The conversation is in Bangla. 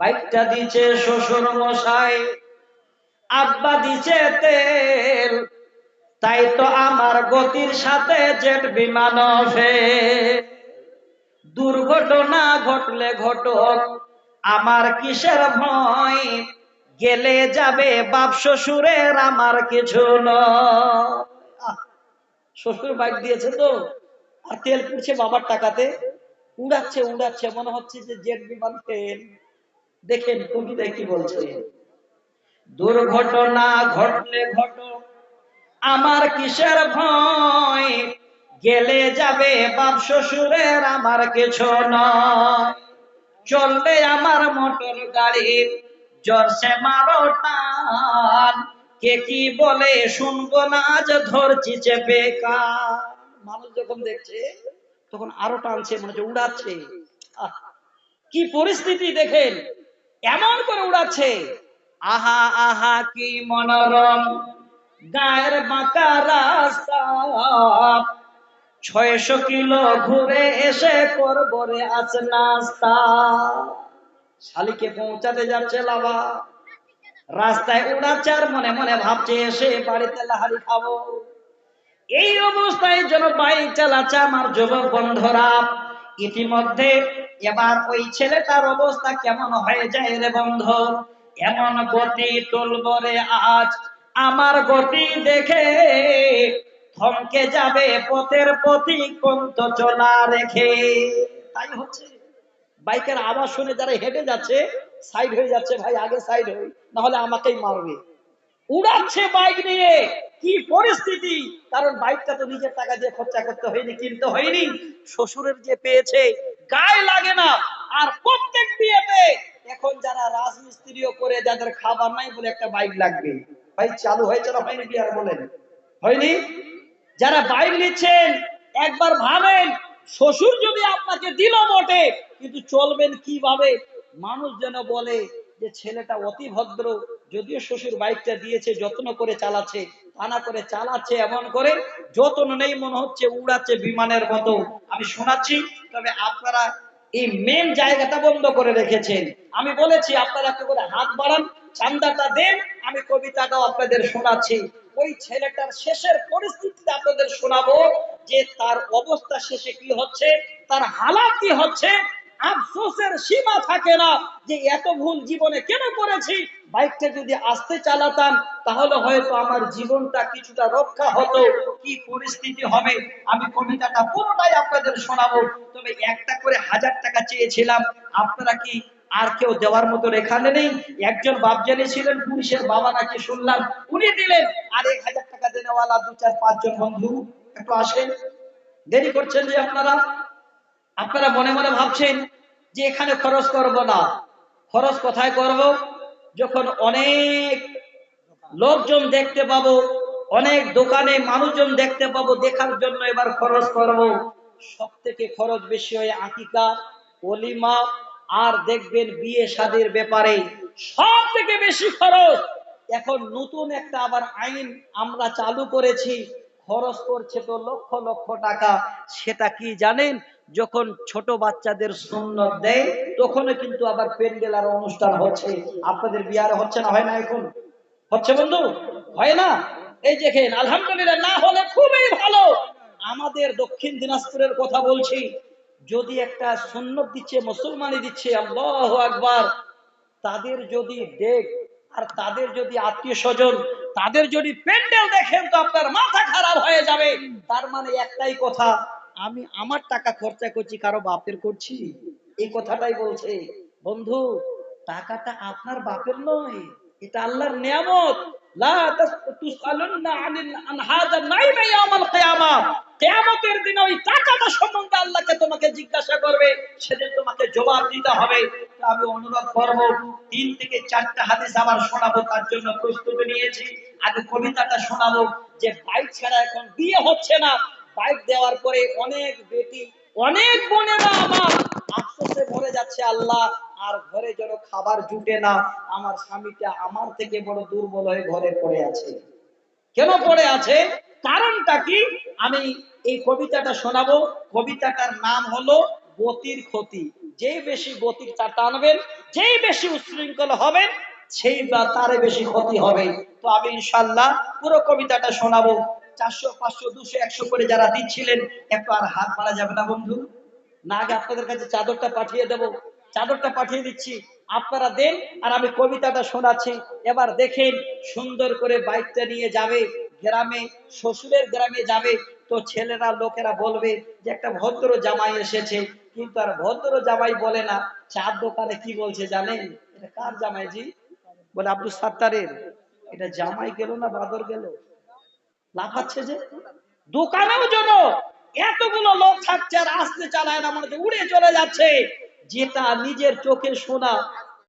বাইকটা দিছে শ্বশুর মশাই, আব্বা দিছে তেল, তাই তো আমার গতির সাথে জেট বিমান দুর্ঘটনা ঘটলে ঘটক, আমার কিসের ভয়? গেলে যাবে বাপ শ্বশুরের, আমার কিছু শ্বশুর বাইক দিয়েছে তো, আর তেল পুড়ছে বাবার টাকাতে। উড়াচ্ছে উড়াচ্ছে, মনে হচ্ছে যে জেট বিমান তেল। দেখেন কবিতায় কি বলছে? দুর্ঘটনা ঘটলে ঘটক, আমার কিসের ভয়? গেলে যাবে বাপ শ্বশুরের, আমার কিছু নয়। চললে আমার মোটর গাড়ি জোরসে মারো টান। কে কি বলে শুনব না, আজ ধরছি চেপে মানুষ যখন দেখছে, তখন আরও টানছে, মনে উড়াচ্ছে। কি পরিস্থিতি দেখেন। এমন করে উড়াচ্ছে। আহা আহা, কি মনোরম। গায়ের বাঁকা রাস্তা। ছয়শো কিলো ঘুরে এসে করবরে আছে নাস্তা। শালিকে পৌঁছাতে যাচ্ছে লাভা রাস্তায় উড়াচ্ছে আর মনে মনে ভাবছে, এসে বাড়িতে লাহারি খাব। এই অবস্থায় যেন বাইক চালাচ্ছে আমার যুবক বন্ধুরা। ইতিমধ্যে এবার ওই ছেলেটার অবস্থা কেমন হয়ে যায় রে বন্ধ? এমন গতি তুলবরে আজ। আমার গতি দেখে থমকে যাবে পথের পথি কন্ত চলা রেখে। তাই হচ্ছে। বাইকের আওয়াজ শুনে যারা হেঁটে যাচ্ছে সাইড হয়ে যাচ্ছে, ভাই, আগে সাইড হই, নাহলে আমাকেই মারবে। উড়াচ্ছে বাইক নিয়ে। কি পরিস্থিতি? কারণ বাইকটা তো নিজের টাকা দিয়ে খরচা করতে হয়নি, কিনতে হয়নি। শ্বশুরের যে পেয়েছে, গায়ে লাগে না। আর প্রত্যেক বিয়েতে এখন যারা রাজমিস্ত্রিও করে, যাদের খাবার নাই বলে একটা বাইক লাগবে। ভাই, চালু হয়েছে না হয়নি বিয়ার বলেন? হয়নি? যারা বাইক নিচ্ছেন, একবার ভাবেন, শ্বশুর যদি আপনাকে দিল বটে, কিন্তু চলবেন কীভাবে? মানুষ যেন বলে যে ছেলেটা অতি ভদ্র যদিও শ্বশুর বাইকটা দিয়েছে, যত্ন করে চালাচ্ছে টানা করে চালাচ্ছে এমন করে যত্ন নেই মনে হচ্ছে উড়াচ্ছে বিমানের মতো। আমি শোনাচ্ছি, তবে আপনারা এই মেন জায়গাটা বন্ধ করে রেখেছেন। আমি বলেছি, আপনারা একটু করে হাত বাড়ান, চান্দাটা দেন, আমি কবিতাটাও আপনাদের শোনাচ্ছি। ওই ছেলেটার শেষের পরিস্থিতিতে আপনাদের শোনাবো যে তার অবস্থা শেষে কি হচ্ছে, তার হালাত কি হচ্ছে। আফসোসের সীমা থাকে না যে এত ভুল জীবনে কেন করেছি বাইকটা যদি আস্তে চালাতাম, তাহলে হয়তো আমার জীবনটা কিছুটা রক্ষা হতো। কি পরিস্থিতি হবে? আমি কবিতাটা পুরোটাই আপনাদের শোনাবো। তবে একটা করে হাজার টাকা চেয়েছিলাম। আপনারা কি আর কেউ দেওয়ার মতো এখানে নেই? একজন বাপজানি ছিলেন পুলিশের বাবা নাকি শুনলাম। উনি দিলেন আর এক হাজার টাকা দেনেওয়ালা দু চার পাঁচজন বন্ধু। একটু আসেন। দেরি করছেন যে আপনারা? আপনারা মনে মনে ভাবছেন যে এখানে খরচ করব না। খরচ কোথায় করব? যখন অনেক লোকজন দেখতে পাবো, অনেক দোকানে মানুষজন দেখতে পাবো, দেখার জন্য এবার খরচ করব। সব থেকে খরচ বেশি হয় আকিকা, অলিমা, আর দেখবেন বিয়ে শাদীর ব্যাপারে সব থেকে বেশি খরচ। এখন নতুন একটা আবার আইন আমরা চালু করেছি, খরচ করছে তো লক্ষ লক্ষ টাকা। সেটা কি জানেন? যখন ছোট বাচ্চাদের সুন্নত দেয়, তখনও কিন্তু আবার প্যান্ডেল আর অনুষ্ঠান হচ্ছে। আপনাদের বিয়ারে হচ্ছে না, হয় না এখন? হচ্ছে বন্ধু? হয় না? এই দেখেন, আলহামদুলিল্লাহ, না হলে খুবই ভালো। আমাদের দক্ষিণ দিনাজপুরের কথা বলছি। যদি একটা সুন্নত দিচ্ছে, মুসলমানি দিচ্ছে, আল্লাহ আকবার, তাদের যদি দেখ, আর তাদের যদি আত্মীয় স্বজন তাদের যদি প্যান্ডেল দেখেন, তো আপনার মাথা খারাপ হয়ে যাবে। তার মানে একটাই কথা আমি আমার টাকা খরচা করছি, কারও বাপের করছি। এই কথাটাই বলছে। বন্ধু, টাকাটা আপনার বাপের নয়, এটা আল্লাহর নিয়ামত। আগে কবিতাটা শোনাবো যে বাইক ছাড়া এখন বিয়ে হচ্ছে না। বাইক দেওয়ার পরে অনেক বেটি, অনেক বোনেরা আমার আফসোসে ভরে যাচ্ছে, আল্লাহ, আর ঘরে যেন খাবার জুটে না, আমার স্বামীটা আমার থেকে বড় দুর্বল হয়ে ঘরে পড়ে আছে। কেন পড়ে আছে? কারণটা কি? আমি এই কবিতাটা শোনাবো। কবিতাটার নাম হলো গতির ক্ষতি। যেই বেশি গতির চা টানবেন, যেই বেশি উচ্ছৃঙ্খল হবেন, সেই বা তারে বেশি ক্ষতি হবে। তো আমি ইনশাল্লাহ পুরো কবিতাটা শোনাবো। চারশো, পাঁচশো, দুশো, একশো করে যারা দিচ্ছিলেন একটু আর হাত মারা যাবে না বন্ধু। না, আগে আপনাদের কাছে চাদরটা পাঠিয়ে দেব। চাদরটা পাঠিয়ে দিচ্ছি, আপনারা দেন আর আমি কবিতাটা শোনাচ্ছি। এবার দেখেন সুন্দর করে বাইকটা নিয়ে যাবে, গ্রামে, শ্বশুরের গ্রামে যাবে। তো ছেলেরা, লোকেরা বলবে যে একটা ভদ্র জামাই এসেছে, কিন্তু আর ভদ্র জামাই বলে না। চার দোকানে কি বলছে জানেন? এটা কার জামাই জি? বলে আব্দুল সাত্তারের। এটা জামাই গেল না বাদর গেল? লাফাচ্ছে যে? দোকানেও জন্য এতগুলো লোক থাকছে আর আসতে চালায় না মানে উড়ে চলে যাচ্ছে। যেটা নিজের চোখে শোনা